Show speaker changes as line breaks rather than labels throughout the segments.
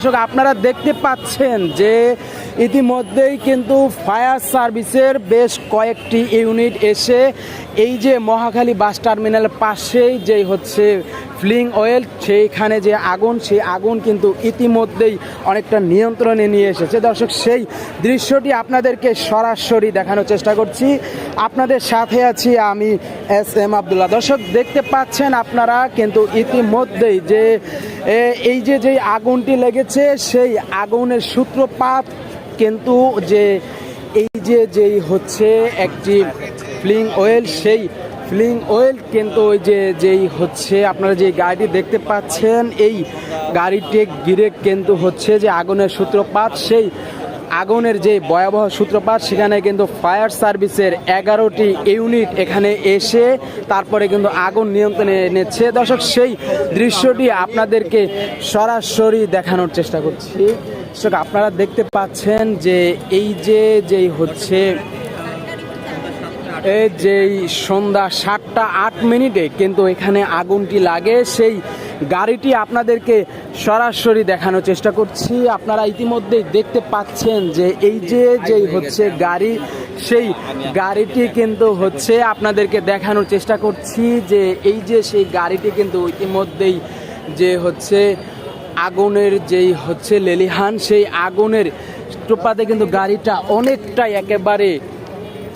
দর্শক আপনারা দেখতে পাচ্ছেন যে ইতিমধ্যেই কিন্তু ফায়ার সার্ভিসের বেশ কয়েকটি ইউনিট এসে এই যে মহাখালী বাস টার্মিনালের পাশেই যে হচ্ছে ফ্লিং অয়েল, সেইখানে যে আগুন, সেই আগুন কিন্তু ইতিমধ্যেই অনেকটা নিয়ন্ত্রণে নিয়ে এসেছে। দর্শক, সেই দৃশ্যটি আপনাদেরকে সরাসরি দেখানোর চেষ্টা করছি। আপনাদের সাথে আছি আমি এস এম আবদুল্লাহ। দর্শক, দেখতে পাচ্ছেন আপনারা কিন্তু ইতিমধ্যেই যে এই যে যেই আগুনটি লেগেছে, সেই আগুনের সূত্রপাত কিন্তু যে, এই যে যেই হচ্ছে একটি ফ্লিং অয়েল, সেই ফ্লিং অয়েল কিন্তু ওই যে, যেই হচ্ছে আপনারা যে গাড়িটি দেখতে পাচ্ছেন, এই গাড়িটি ঘিরে কিন্তু হচ্ছে যে আগুনের সূত্রপাত, সেই আগুনের যে ভয়াবহ সূত্রপাত, সেখানে কিন্তু ফায়ার সার্ভিসের এগারোটি ইউনিট এখানে এসে তারপরে কিন্তু আগুন নিয়ন্ত্রণে এনেছে। দর্শক, সেই দৃশ্যটি আপনাদেরকে সরাসরি দেখানোর চেষ্টা করছি। দর্শক, আপনারা দেখতে পাচ্ছেন যে এই যে, যেই হচ্ছে যেই সন্ধ্যা সাতটা আট মিনিটে কিন্তু এখানে আগুনটি লাগে। সেই গাড়িটি আপনাদেরকে সরাসরি দেখানোর চেষ্টা করছি। আপনারা ইতিমধ্যেই দেখতে পাচ্ছেন যে এই যে যেই হচ্ছে গাড়ি, সেই গাড়িটি কিন্তু হচ্ছে আপনাদেরকে দেখানোর চেষ্টা করছি যে এই যে সেই গাড়িটি কিন্তু ইতিমধ্যেই যে হচ্ছে আগুনের যেই হচ্ছে লেলিহান, সেই আগুনের টোপাতে কিন্তু গাড়িটা অনেকটাই একেবারে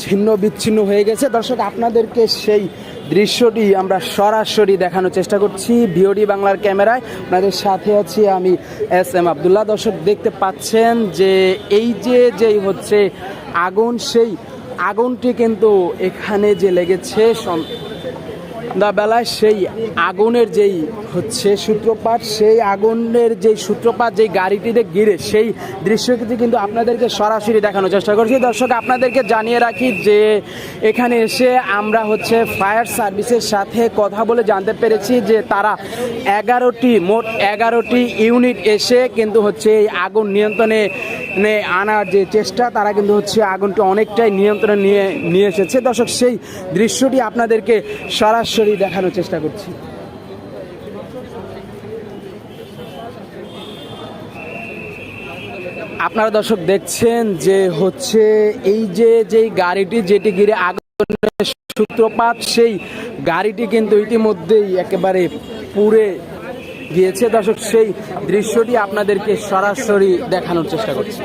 ছিন্ন বিচ্ছিন্ন হয়ে গেছে। দর্শক, আপনাদেরকে সেই দৃশ্যটি আমরা সরাসরি দেখানোর চেষ্টা করছি ভিওডি বাংলার ক্যামেরায়। আপনাদের সাথে আছি আমি এস এম আবদুল্লাহ। দর্শক, দেখতে পাচ্ছেন যে এই যে যেই হচ্ছে আগুন, সেই আগুনটি কিন্তু এখানে যে লেগেছে সন্ধ্যাবেলায় সেই আগুনের যেই হচ্ছে সূত্রপাত, সেই আগুনের যেই সূত্রপাত, যেই গাড়িটিতে গিরে সেই দৃশ্যটি কিন্তু আপনাদেরকে সরাসরি দেখানোর চেষ্টা করছি। দর্শক, আপনাদেরকে জানিয়ে রাখি যে এখানে এসে আমরা হচ্ছে ফায়ার সার্ভিসের সাথে কথা বলে জানতে পেরেছি যে তারা এগারোটি, মোট এগারোটি ইউনিট এসে কিন্তু হচ্ছে এই আগুন নিয়ন্ত্রণে আনার যে চেষ্টা, তারা কিন্তু হচ্ছে আগুনটি অনেকটাই নিয়ন্ত্রণে নিয়ে নিয়ে এসেছে। দর্শক, সেই দৃশ্যটি আপনাদেরকে সরাসরি দেখানোর চেষ্টা করছি। আপনারা দর্শক দেখছেন যে হচ্ছে এই যে যেই গাড়িটি যেটি ঘিরে আগুনের সূত্রপাত, সেই গাড়িটি কিন্তু ইতিমধ্যেই একেবারে পুড়ে গিয়েছে। দর্শক, সেই দৃশ্যটি আপনাদেরকে সরাসরি দেখানোর চেষ্টা করছি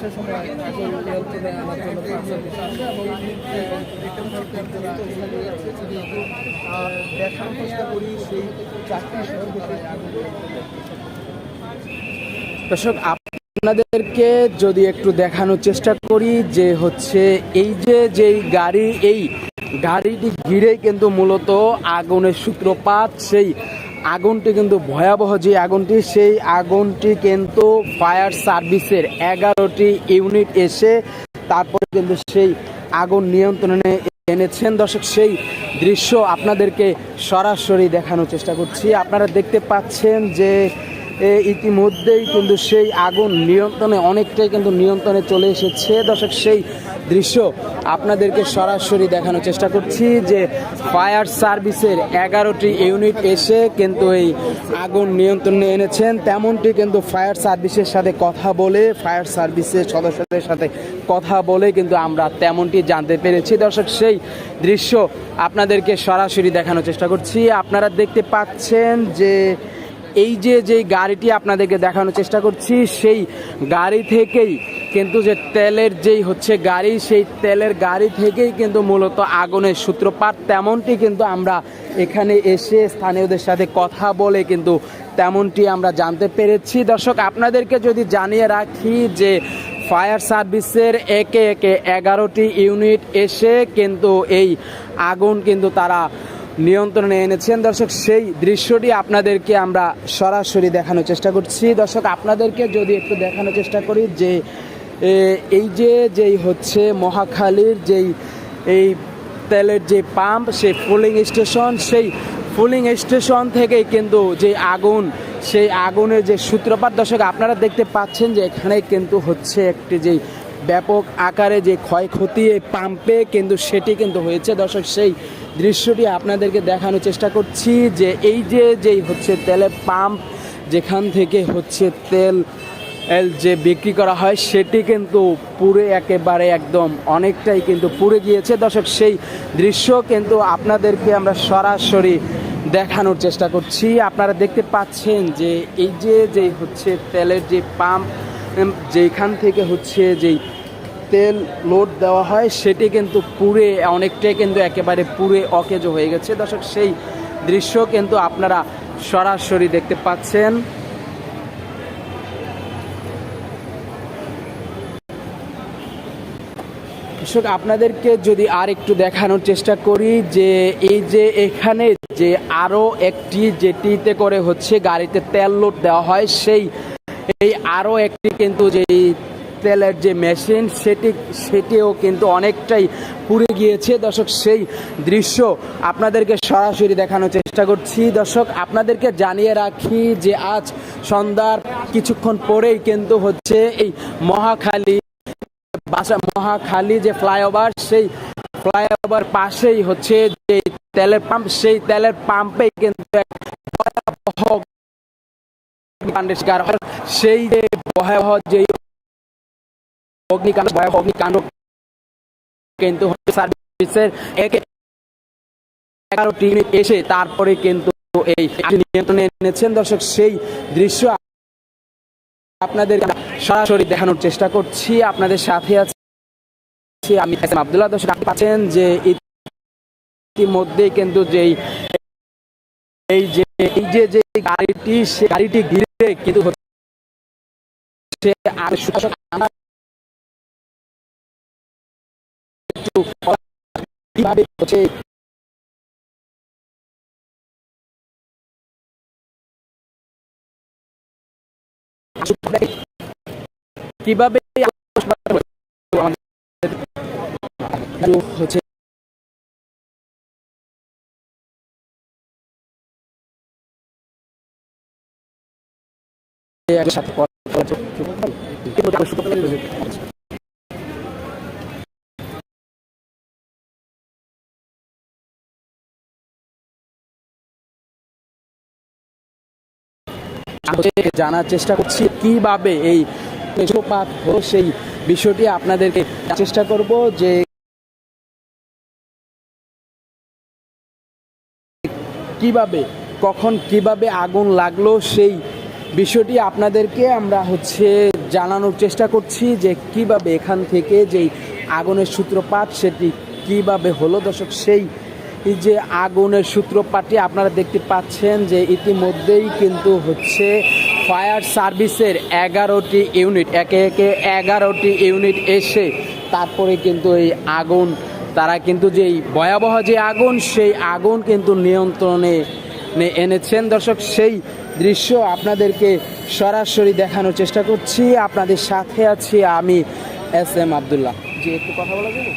সে সময় আগুন নিয়ন্ত্রণে আনার জন্য আর দেখার চেষ্টা করি, সেই
দর্শক, আপনাদেরকে যদি একটু দেখানোর চেষ্টা করি যে হচ্ছে এই যে যেই গাড়ি, এই গাড়িটি ঘিরে কিন্তু মূলত আগুনের সূত্রপাত, সেই আগুনটি কিন্তু ভয়াবহ যে আগুনটি, সেই আগুনটি কিন্তু ফায়ার সার্ভিসের এগারোটি ইউনিট এসে তারপরে কিন্তু সেই আগুন নিয়ন্ত্রণে এনেছেন। দর্শক সেই দৃশ্য আপনাদেরকে সরাসরি দেখানোর চেষ্টা করছি। আপনারা দেখতে পাচ্ছেন যে ইতিমধ্যেই কিন্তু সেই আগুন নিয়ন্ত্রণে, অনেকটাই কিন্তু নিয়ন্ত্রণে চলে এসেছে। দর্শক, সেই দৃশ্য আপনাদেরকে সরাসরি দেখানোর চেষ্টা করছি যে ফায়ার সার্ভিসের এগারোটি ইউনিট এসে কিন্তু এই আগুন নিয়ন্ত্রণে এনেছেন। তেমনটি কিন্তু ফায়ার সার্ভিসের সাথে কথা বলে, ফায়ার সার্ভিসের সদস্যদের সাথে কথা বলে কিন্তু আমরা তেমনটি জানতে পেরেছি। দর্শক, সেই দৃশ্য আপনাদেরকে সরাসরি দেখানোর চেষ্টা করছি। আপনারা দেখতে পাচ্ছেন যে এই যে, যেই গাড়িটি আপনাদেরকে দেখানোর চেষ্টা করছি, সেই গাড়ি থেকেই কিন্তু যে তেলের যেই হচ্ছে গাড়ি, সেই তেলের গাড়ি থেকেই কিন্তু মূলত আগুনের সূত্রপাত। তেমনটি কিন্তু আমরা এখানে এসে স্থানীয়দের সাথে কথা বলে কিন্তু তেমনটি আমরা জানতে পেরেছি। দর্শক, আপনাদেরকে যদি জানিয়ে রাখি যে ফায়ার সার্ভিসের একে একে এগারোটি ইউনিট এসে কিন্তু এই আগুন কিন্তু তারা নিয়ন্ত্রণে এনেছেন। দর্শক, সেই দৃশ্যটি আপনাদেরকে আমরা সরাসরি দেখানোর চেষ্টা করছি। দর্শক, আপনাদেরকে যদি একটু দেখানোর চেষ্টা করি যে এই যে, যেই হচ্ছে মহাখালীর যেই, এই তেলের যে পাম্প, সেই ফুলিং স্টেশন, সেই ফুলিং স্টেশন থেকেই কিন্তু যে আগুন, সেই আগুনের যে সূত্রপাত, দর্শক, আপনারা দেখতে পাচ্ছেন যে এখানে কিন্তু হচ্ছে একটি যেই ব্যাপক আকারে যে ক্ষয়ক্ষতি পাম্পে কিন্তু সেটি কিন্তু হয়েছে। দর্শক, সেই দৃশ্যটি আপনাদেরকে দেখানোর চেষ্টা করছি যে এই যে যেই হচ্ছে তেলের পাম্প, যেখান থেকে হচ্ছে তেল যে বিক্রি করা হয়, সেটি কিন্তু পুরে একেবারে একদম অনেকটাই কিন্তু পুড়ে গিয়েছে। দর্শক, সেই দৃশ্য কিন্তু আপনাদেরকে আমরা সরাসরি দেখানোর চেষ্টা করছি। আপনারা দেখতে পাচ্ছেন যে এই যে যে হচ্ছে তেলের যে পাম্প যেখান থেকে হচ্ছে যেই তেল লোড দেওয়া হয়, সেটি কিন্তু পুরে অনেকটাই কিন্তু একেবারে পুরে অকেজ হয়ে গেছে। দর্শক, সেই দৃশ্য কিন্তু আপনারা সরাসরি দেখতে পাচ্ছেন। দর্শক, আপনাদেরকে যদি আর একটু দেখানোর চেষ্টা করি, যে এই যে এখানে যে আরও একটি যেটিতে করে হচ্ছে গাড়িতে তেল লোড দেওয়া হয়, সেই এই আরও একটি কিন্তু যেই তেলের যে মেশিন, সেটি, সেটিও কিন্তু অনেকটাই পুড়ে গিয়েছে। দর্শক, সেই দৃশ্য আপনাদেরকে সরাসরি দেখানোর চেষ্টা করছি। দর্শক, আপনাদেরকে জানিয়ে রাখি যে আজ সন্ধ্যার কিছুক্ষণ পরেই কিন্তু হচ্ছে এই মহাখালী, বাসা মহাখালী যে ফ্লাইওভার, সেই ফ্লাইওভার পাশেই হচ্ছে যে তেলের পাম্প, সেই তেলের পাম্পেই কিন্তু এক ভয়াবহ সেই যে ভয়াবহ যে অগ্নিকাণ্ড, ভয়াবহ অগ্নিকাণ্ড কিন্তু সার্ভিসের এসে তারপরে কিন্তু এই নিয়ন্ত্রণে এনেছেন। দর্শক, সেই দৃশ্য আপনাদের সরাসরি দেখানোর চেষ্টা করছি। আপনাদের সাথে আছি আমি আব্দুল্লাহ। দর্শক পাচ্ছেন যে ইতিমধ্যেই কিন্তু যেই এই যে এই যে যে গাড়িটি সে গাড়িটি ঘিরে কিন্তু কীভাবে কীভাবে হচ্ছে সাথে জানার চেষ্টা করছি, কীভাবে এই বৃষ্টিপাত হলো সেই বিষয়টি আপনাদেরকে চেষ্টা করব যে কীভাবে, কখন কীভাবে আগুন লাগল সেই বিষয়টি আপনাদেরকে আমরা হচ্ছে জানানোর চেষ্টা করছি যে কীভাবে এখান থেকে যেই আগুনের সূত্রপাত সেটি কীভাবে হলো। দর্শক, সেই যে আগুনের সূত্রপাতটি আপনারা দেখতে পাচ্ছেন যে ইতিমধ্যেই কিন্তু হচ্ছে ফায়ার সার্ভিসের এগারোটি ইউনিট, একে একে এগারোটি ইউনিট এসে তারপরে কিন্তু এই আগুন, তারা কিন্তু যেই ভয়াবহ যে আগুন, সেই আগুন কিন্তু নিয়ন্ত্রণে এনেছেন। দর্শক, সেই দৃশ্য আপনাদেরকে সরাসরি দেখানোর চেষ্টা করছি। আপনাদের সাথে আছি আমি এস এম আবদুল্লাহ। জি, একটু কথা বলা যাবে?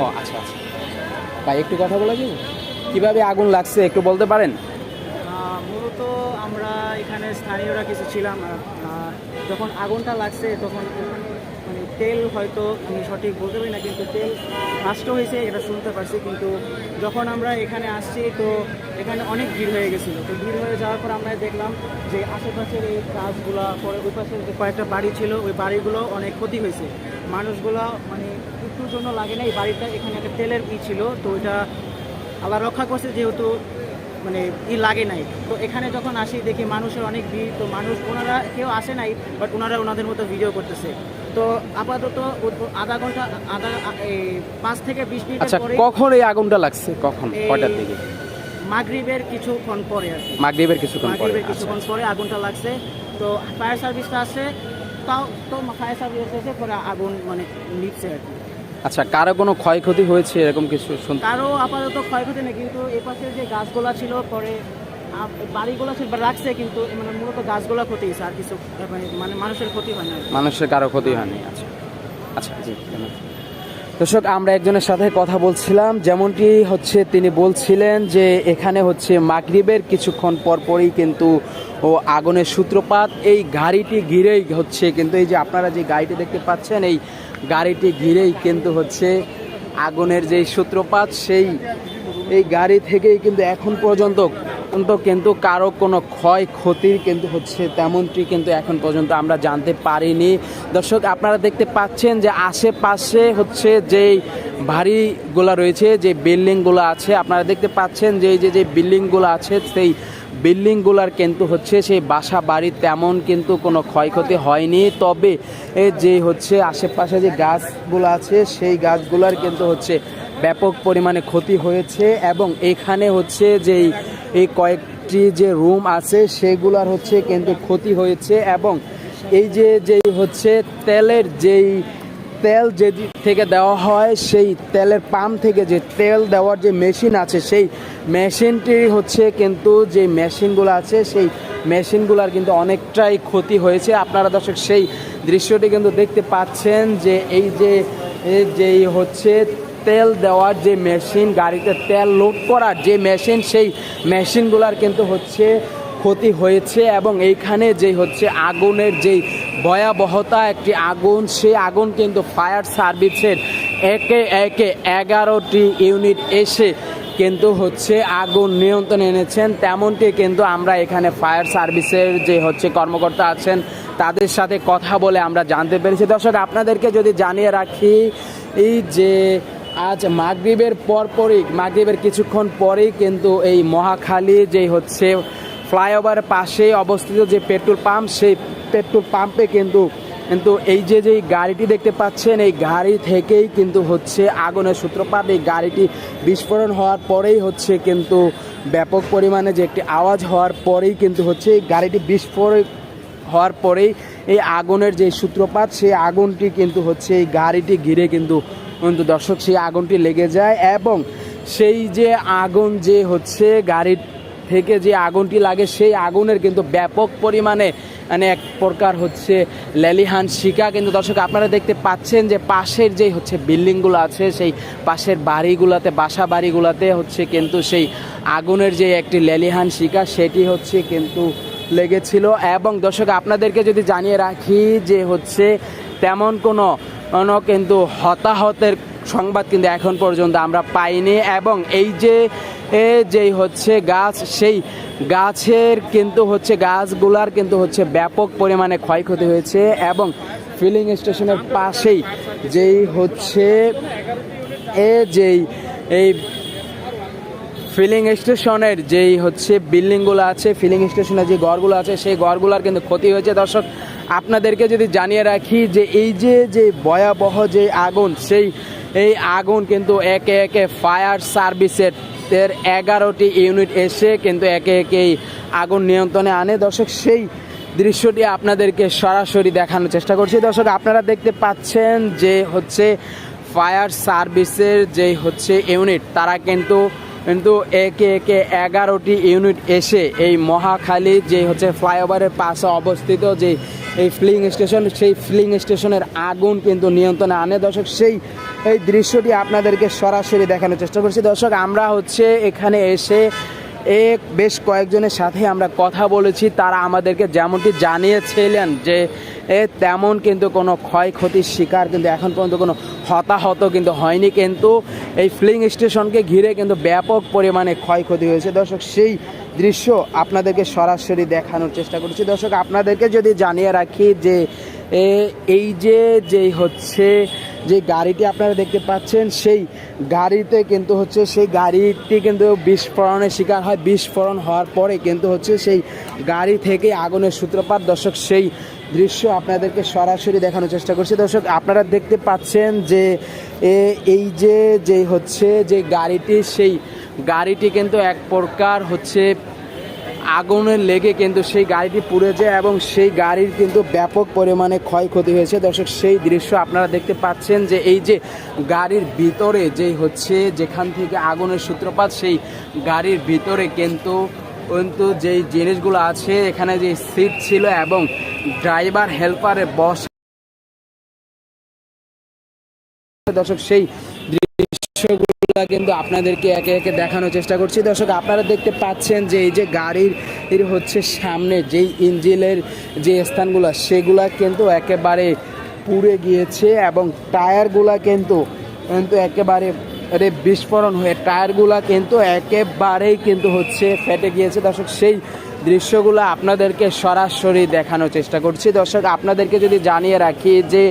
ও আচ্ছা আচ্ছা। ভাই, একটু কথা বলা যাবে? কীভাবে আগুন লাগছে, একটু বলতে পারেন?
মূলত আমরা এখানে স্থানীয়রা কিছু ছিলাম যখন আগুনটা লাগছে, তখন তেল হয়তো আমি সঠিক বলতে পারি না, কিন্তু তেল নষ্ট হয়েছে, এটা শুনতে পারছি, কিন্তু যখন আমরা এখানে আসছি, তো এখানে অনেক ভিড় হয়ে গেছিল। তো ভিড় হয়ে যাওয়ার পর আমরা দেখলাম যে আশেপাশের এই গাছগুলা, পরে ওই পাশে যে কয়েকটা বাড়ি ছিল, ওই বাড়িগুলো অনেক ক্ষতি হয়েছে। মানুষগুলো মানে একটুর জন্য লাগে না, এই বাড়িটা এখানে একটা তেলের ই ছিল, তো ওইটা আল্লাহ রক্ষা করছে যেহেতু মানে ই লাগে নাই। তো এখানে যখন আসি, দেখি মানুষের অনেক ভিড়, তো মানুষ, ওনারা কেউ আসে নাই, বাট ওনারা ওনাদের মতো ভিডিও করতেছে। তো আপাতত আধা ঘণ্টা আধা এই পাঁচ থেকে বিশ
আচ্ছা
মিনিটের
কখন এই আগুনটা লাগছে? কখন? কয়টার দিকে?
মাগরিবের কিছুক্ষণ পরে আর কি।
মাগরিবের কিছুক্ষণ পরে
মাগরিবের
আচ্ছা।
কিছুক্ষণ পরে আগুনটা লাগছে। তো ফায়ার সার্ভিসটা আসে তাও তো ফায়ার সার্ভিস এসে পরে আগুন মানে নিচ্ছে আর কি।
আচ্ছা কারও কোনো ক্ষয়ক্ষতি হয়েছে এরকম কিছু শুনতে
কারও আপাতত ক্ষয়ক্ষতি নেই কিন্তু এপাশে যে গাছগুলা ছিল পরে বাড়িগুলো কিন্তু মানে মূলত গাছগুলা ক্ষতি মানে মানে ক্ষতি।
মানুষের কারও ক্ষতি হয়নি আচ্ছা আচ্ছা। দর্শক, আমরা একজনের সাথে কথা বলছিলাম, যেমনটি হচ্ছে তিনি বলছিলেন যে এখানে হচ্ছে মাগরিবের কিছুক্ষণ পর পরই কিন্তু, ও আগুনের সূত্রপাত, এই গাড়িটি ঘিরেই হচ্ছে কিন্তু, এই যে আপনারা যে গাড়িটি দেখতে পাচ্ছেন, এই গাড়িটি ঘিরেই কিন্তু হচ্ছে আগুনের যেই সূত্রপাত, সেই, এই গাড়ি থেকেই কিন্তু এখন পর্যন্ত পর্যন্ত কিন্তু কারও কোনো ক্ষয়ক্ষতির কিন্তু হচ্ছে তেমনটি কিন্তু এখন পর্যন্ত আমরা জানতে পারিনি। দর্শক, আপনারা দেখতে পাচ্ছেন যে আশেপাশে হচ্ছে যেই বাড়িগুলো রয়েছে, যে বিল্ডিংগুলো আছে, আপনারা দেখতে পাচ্ছেন যে যে যে বিল্ডিংগুলো আছে, সেই বিল্ডিংগুলার কিন্তু হচ্ছে সেই বাসা বাড়ি তেমন কিন্তু কোনো ক্ষয়ক্ষতি হয়নি। তবে যে হচ্ছে আশেপাশে যে গাছগুলো আছে, সেই গাছগুলার কিন্তু হচ্ছে ব্যাপক পরিমাণে ক্ষতি হয়েছে এবং এখানে হচ্ছে যেই, এই কয়েকটি যে রুম আছে সেগুলার হচ্ছে কিন্তু ক্ষতি হয়েছে এবং এই যে যেই হচ্ছে তেলের যেই তেল যে থেকে দেওয়া হয়, সেই তেলের পাম্প থেকে যে তেল দেওয়ার যে মেশিন আছে, সেই মেশিনটি হচ্ছে কিন্তু যে মেশিনগুলো আছে, সেই মেশিনগুলোর কিন্তু অনেকটাই ক্ষতি হয়েছে। আপনারা দর্শক সেই দৃশ্যটি কিন্তু দেখতে পাচ্ছেন যে এই যে যেই হচ্ছে তেল দেওয়ার যে মেশিন গাড়িতে তেল লোড করার যে মেশিন সেই মেশিনগুলার কিন্তু হচ্ছে ক্ষতি হয়েছে এবং এইখানে যে হচ্ছে আগুনের যেই ভয়াবহতা, একটি আগুন, সেই আগুন কিন্তু ফায়ার সার্ভিসের একে একে এগারোটি ইউনিট এসে কিন্তু হচ্ছে আগুন নিয়ন্ত্রণে এনেছেন। তেমনটি কিন্তু আমরা এখানে ফায়ার সার্ভিসের যে হচ্ছে কর্মকর্তা আছেন, তাদের সাথে কথা বলে আমরা জানতে পেরেছি। দর্শক, আপনাদেরকে যদি জানিয়ে রাখি, এই যে আজ মাগরীবের পরপরই, মাগরীবের কিছুক্ষণ পরেই কিন্তু এই মহাখালী যে হচ্ছে, ফ্লাইওভার পাশে অবস্থিত যে পেট্রোল পাম্প, সেই পেট্রোল পাম্পে কিন্তু কিন্তু এই যে যে গাড়িটি দেখতে পাচ্ছেন, এই গাড়ি থেকেই কিন্তু হচ্ছে আগুনের সূত্রপাত। এই গাড়িটি বিস্ফোরণ হওয়ার পরেই হচ্ছে কিন্তু ব্যাপক পরিমাণে যে একটি আওয়াজ হওয়ার পরেই কিন্তু হচ্ছে এই গাড়িটি বিস্ফোরণ হওয়ার পরেই এই আগুনের যে সূত্রপাত, সেই আগুনটি কিন্তু হচ্ছে এই গাড়িটি ঘিরে কিন্তু কিন্তু দর্শক, সেই আগুনটি লেগে যায় এবং সেই যে আগুন যে হচ্ছে গাড়ির থেকে যে আগুনটি লাগে, সেই আগুনের কিন্তু ব্যাপক পরিমাণে মানে এক প্রকার হচ্ছে লেলিহান শিকা। কিন্তু দর্শক, আপনারা দেখতে পাচ্ছেন যে পাশের যে হচ্ছে বিল্ডিংগুলো আছে, সেই পাশের বাড়িগুলোতে, বাসা বাড়িগুলোতে হচ্ছে কিন্তু সেই আগুনের যে একটি লেলিহান শিকা, সেটি হচ্ছে কিন্তু লেগেছিল। এবং দর্শক, আপনাদেরকে যদি জানিয়ে রাখি যে হচ্ছে তেমন কোনো কিন্তু হতাহতের সংবাদ কিন্তু এখন পর্যন্ত আমরা পাইনি এবং এই যে যেই হচ্ছে গাছ, সেই গাছের কিন্তু হচ্ছে গাছগুলার কিন্তু হচ্ছে ব্যাপক পরিমাণে ক্ষয়ক্ষতি হয়েছে এবং ফিলিং স্টেশনের পাশেই যেই হচ্ছে, এ যেই, এই ফিলিং স্টেশনের যেই হচ্ছে বিল্ডিংগুলো আছে ফিলিং স্টেশনের যে ঘরগুলো আছে, সেই ঘরগুলোর কিন্তু ক্ষতি হয়েছে। দর্শক আপনাদেরকে যদি জানিয়ে রাখি যে এই যে যে ভয়াবহ যে আগুন, সেই, এই আগুন কিন্তু একে একে ফায়ার সার্ভিসের এর এগারোটি ইউনিট এসে কিন্তু একে একে আগুন নিয়ন্ত্রণে আনে। দর্শক, সেই দৃশ্যটি আপনাদেরকে সরাসরি দেখানোর চেষ্টা করছি। দর্শক, আপনারা দেখতে পাচ্ছেন যে হচ্ছে ফায়ার সার্ভিসের যে হচ্ছে ইউনিট, তারা কিন্তু কিন্তু একে একে এগারোটি ইউনিট এসে এই মহাখালী যে হচ্ছে ফ্লাইওভারের পাশে অবস্থিত যে এই ফিলিং স্টেশন, সেই ফিলিং স্টেশনের আগুন কিন্তু নিয়ন্ত্রণে আনে। দর্শক, সেই, এই দৃশ্যটি আপনাদেরকে সরাসরি দেখানোর চেষ্টা করছি। দর্শক, আমরা হচ্ছে এখানে এসে এক বেশ কয়েকজনের সাথে আমরা কথা বলেছি। তারা আমাদেরকে যেমনটি জানিয়েছিলেন যে, এ তেমন কিন্তু কোনো ক্ষয়ক্ষতির শিকার কিন্তু এখন পর্যন্ত কোনো হতাহত কিন্তু হয়নি, কিন্তু এই ফিলিং স্টেশনকে ঘিরে কিন্তু ব্যাপক পরিমাণে ক্ষয়ক্ষতি হয়েছে। দর্শক, সেই দৃশ্য আপনাদেরকে সরাসরি দেখানোর চেষ্টা করছি। দর্শক, আপনাদেরকে যদি জানিয়ে রাখি যে এই যে, যেই হচ্ছে যে গাড়িটি আপনারা দেখতে পাচ্ছেন, সেই গাড়িতে কিন্তু হচ্ছে, সেই গাড়িটি কিন্তু বিস্ফোরণের শিকার হয়। বিস্ফোরণ হওয়ার পরে কিন্তু হচ্ছে, সেই গাড়ি থেকে আগুনের সূত্রপাত। দর্শক, সেই দৃশ্য আপনাদেরকে সরাসরি দেখানোর চেষ্টা করছি। দর্শক, আপনারা দেখতে পাচ্ছেন যে এই যে যে হচ্ছে যে গাড়িটি, সেই গাড়িটি কিন্তু এক প্রকার হচ্ছে আগুনের লেগে কিন্তু সেই গাড়িটি পুড়ে যায় এবং সেই গাড়ির কিন্তু ব্যাপক পরিমাণে ক্ষয়ক্ষতি হয়েছে। দর্শক, সেই দৃশ্য আপনারা দেখতে পাচ্ছেন যে, এই যে গাড়ির ভিতরে যেই হচ্ছে যেখান থেকে আগুনের সূত্রপাত, সেই গাড়ির ভিতরে কিন্তু কিন্তু যেই জিনিসগুলো আছে, এখানে যে সিট ছিল এবং ড্রাইভার হেল্পারে বস দর্শক, সেই দৃশ্যগুলো কিন্তু আপনাদেরকে একে একে দেখানোর চেষ্টা করছি। দর্শক, আপনারা দেখতে পাচ্ছেন যে এই যে গাড়ির হচ্ছে সামনে যেই ইঞ্জিনের যে স্থানগুলো, সেগুলা কিন্তু একেবারে পুড়ে গিয়েছে এবং টায়ারগুলা কিন্তু কিন্তু একেবারে এর বিস্ফোরণ হয়ে টায়ারগুলা কিন্তু একেবারেই কিন্তু হচ্ছে ফেটে গিয়েছে। দর্শক, সেই দৃশ্যগুলো আপনাদেরকে সরাসরি দেখানোর চেষ্টা করছি। দর্শক, আপনাদেরকে যদি জানিয়ে রাখি যে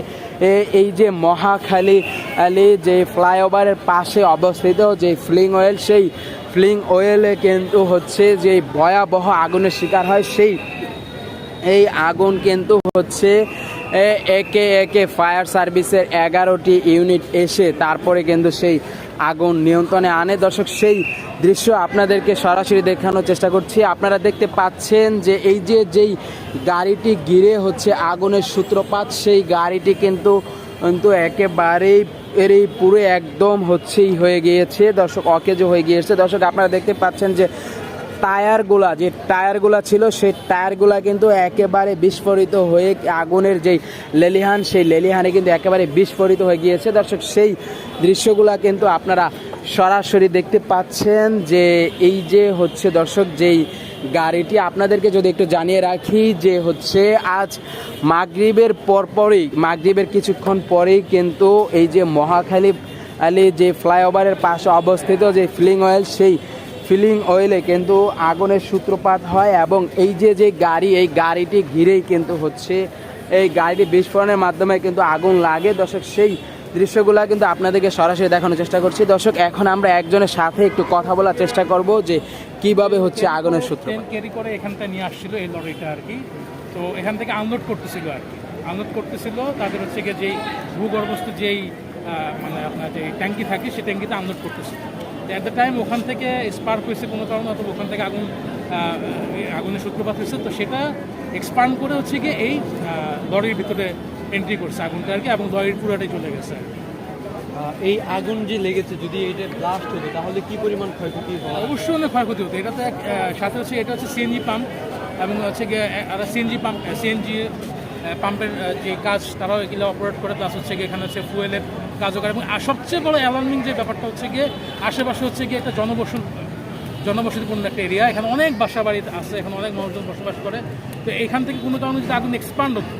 এই যে মহাখালী আলী যে ফ্লাইওভারের পাশে অবস্থিত যে ফ্লিং অয়েল, সেই ফ্লিং অয়েলে কিন্তু হচ্ছে যে ভয়াবহ আগুনের শিকার হয়। সেই, এই আগুন কিন্তু হচ্ছে একে একে ফায়ার সার্ভিসের এগারোটি ইউনিট এসে তারপরে কিন্তু সেই আগুন নিয়ন্ত্রণে আনে। দর্শক, সেই দৃশ্য আপনাদেরকে সরাসরি দেখানোর চেষ্টা করছি। আপনারা দেখতে পাচ্ছেন যে এই যে যেই গাড়িটি গিরে হচ্ছে আগুনের সূত্রপাত, সেই গাড়িটি কিন্তু কিন্তু একেবারেই এর এই পুরো একদম হচ্ছেই হয়ে গিয়েছে। দর্শক, অকেজো হয়ে গিয়েছে। দর্শক, আপনারা দেখতে পাচ্ছেন যে টায়ারগুলা, যে টায়ারগুলা ছিল, সেই টায়ারগুলা কিন্তু একেবারে বিস্ফোরিত হয়ে আগুনের যেই লেলিহান, সেই লেলিহানে কিন্তু একেবারে বিস্ফোরিত হয়ে গিয়েছে। দর্শক, সেই দৃশ্যগুলা কিন্তু আপনারা সরাসরি দেখতে পাচ্ছেন যে এই যে হচ্ছে দর্শক, যেই গাড়িটি, আপনাদেরকে যদি একটু জানিয়ে রাখি যে হচ্ছে আজ মাগরিবের পরপরই, মাগরিবের কিছুক্ষণ পরেই কিন্তু এই যে মহাখালী আলী যে ফ্লাইওভারের পাশে অবস্থিত যে ফিলিং অয়েল, সেই ফিলিং অয়েলে কিন্তু আগুনের সূত্রপাত হয় এবং এই যে যে গাড়ি এই গাড়িটি ঘিরেই কিন্তু হচ্ছে এই গাড়িটি বিস্ফোরণের মাধ্যমে কিন্তু আগুন লাগে। দর্শক সেই দৃশ্যগুলো কিন্তু আপনাদেরকে সরাসরি দেখানোর চেষ্টা করছি। দর্শক এখন আমরা একজনের সাথে একটু কথা বলার চেষ্টা করব যে কীভাবে হচ্ছে আগুনের সূত্র
ক্যারি করে এখানটা নিয়ে আসছিল এই লরিটা আর কি। তো এখান থেকে আনলোড করতেছিল আর কি। আনলোড করতেছিল তাদের হচ্ছে গিয়ে যেই ভূগর্ভস্থ যেই মানে আপনার যে ট্যাঙ্কি থাকে সেই ট্যাঙ্কিতে আনলোড করতেছিল। অ্যাট দ্য টাইম ওখান থেকে স্পার্ক হয়েছে কোনো কারণে অথবা ওখান থেকে আগুন আগুনের সূত্রপাত হয়েছে তো সেটা এক্সপান্ড করে হচ্ছে গিয়ে এই লরির ভিতরে এন্ট্রি করছে আগুনটা আর কি এবং লরির পুরোটাই চলে গেছে।
এই আগুন যে লেগেছে যদি এটা ব্লাস্ট হতো তাহলে কি পরিমাণ ক্ষয়ক্ষতি
অবশ্যই অনেক ক্ষয়ক্ষতি হতো এটা তো এক সাথে হচ্ছে এটা হচ্ছে সিএনজি পাম্প এবং হচ্ছে গিয়ে সিএনজি পাম্প সিএনজি পাম্পের যে কাজ তারাও এগুলো অপারেট করে প্লাস হচ্ছে গিয়ে এখানে হচ্ছে ফুয়েলের কাজও করে এবং সবচেয়ে বড় অ্যালার্মিং যে ব্যাপারটা হচ্ছে গিয়ে, আশেপাশে হচ্ছে গিয়ে একটা জনবসন, জনবসতিপূর্ণ একটা এরিয়া এখানে অনেক বাসা বাড়ি আছে, এখানে অনেক মানুষজন বসবাস করে। তো এখান থেকে কোনো কারণে যদি আগুন এক্সপান্ড হতো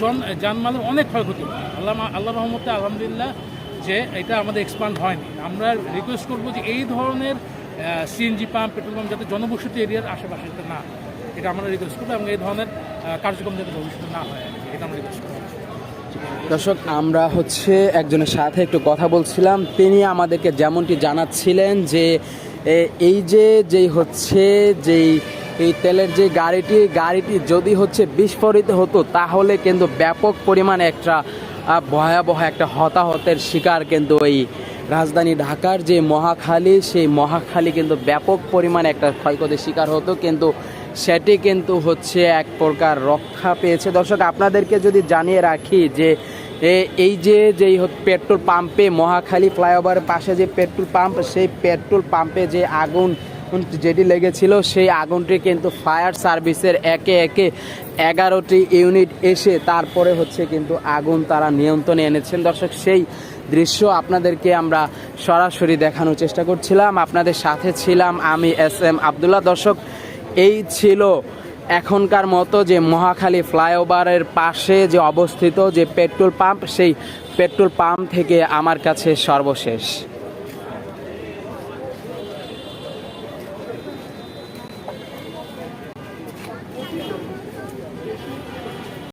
জন জানমালের অনেক ক্ষয়ক্ষতি আল্লাহ আল্লাহ রহমতে আলহামদুলিল্লাহ যে এটা আমাদের এক্সপান্ড হয়নি। আমরা রিকোয়েস্ট করব যে এই ধরনের সিএনজি পাম্প পেট্রোল পাম্প যাতে জনবসতি এরিয়ার আশেপাশে না এটা আমরা রিকোয়েস্ট করব এবং এই ধরনের কার্যক্রম যাতে ভবিষ্যতে না হয়। এটা আমরা রিকোয়েস্ট করব।
দর্শক, আমরা হচ্ছে একজনের সাথে একটু কথা বলছিলাম। তিনি আমাদেরকে যেমনটি জানাচ্ছিলেন যে এই যে, যেই হচ্ছে, যেই, এই তেলের যে গাড়িটি গাড়িটি যদি হচ্ছে বিস্ফোরিত হতো, তাহলে কিন্তু ব্যাপক পরিমাণে একটা ভয়াবহ একটা হতাহতের শিকার কিন্তু এই রাজধানী ঢাকার যে মহাখালী, সেই মহাখালী কিন্তু ব্যাপক পরিমাণে একটা ক্ষয়ক্ষতির শিকার হতো। কিন্তু সেটি কিন্তু হচ্ছে এক প্রকার রক্ষা পেয়েছে। দর্শক, আপনাদেরকে যদি জানিয়ে রাখি যে এই যে যেই পেট্রোল পাম্পে মহাখালী ফ্লাইওভারের পাশে যে পেট্রোল পাম্প, সেই পেট্রোল পাম্পে যে আগুন, যেটি লেগেছিল, সেই আগুনটি কিন্তু ফায়ার সার্ভিসের একে একে এগারোটি ইউনিট এসে তারপরে হচ্ছে কিন্তু আগুন তারা নিয়ন্ত্রণে এনেছেন। দর্শক, সেই দৃশ্য আপনাদেরকে আমরা সরাসরি দেখানোর চেষ্টা করছিলাম। আপনাদের সাথে ছিলাম আমি এস এম আবদুল্লাহ। দর্শক এই ছিল এখনকার মতো যে মহাখালী ফ্লাইওভারের পাশে যে অবস্থিত যে পেট্রোল পাম্প, সেই পেট্রোল পাম্প থেকে আমার কাছে সর্বশেষ।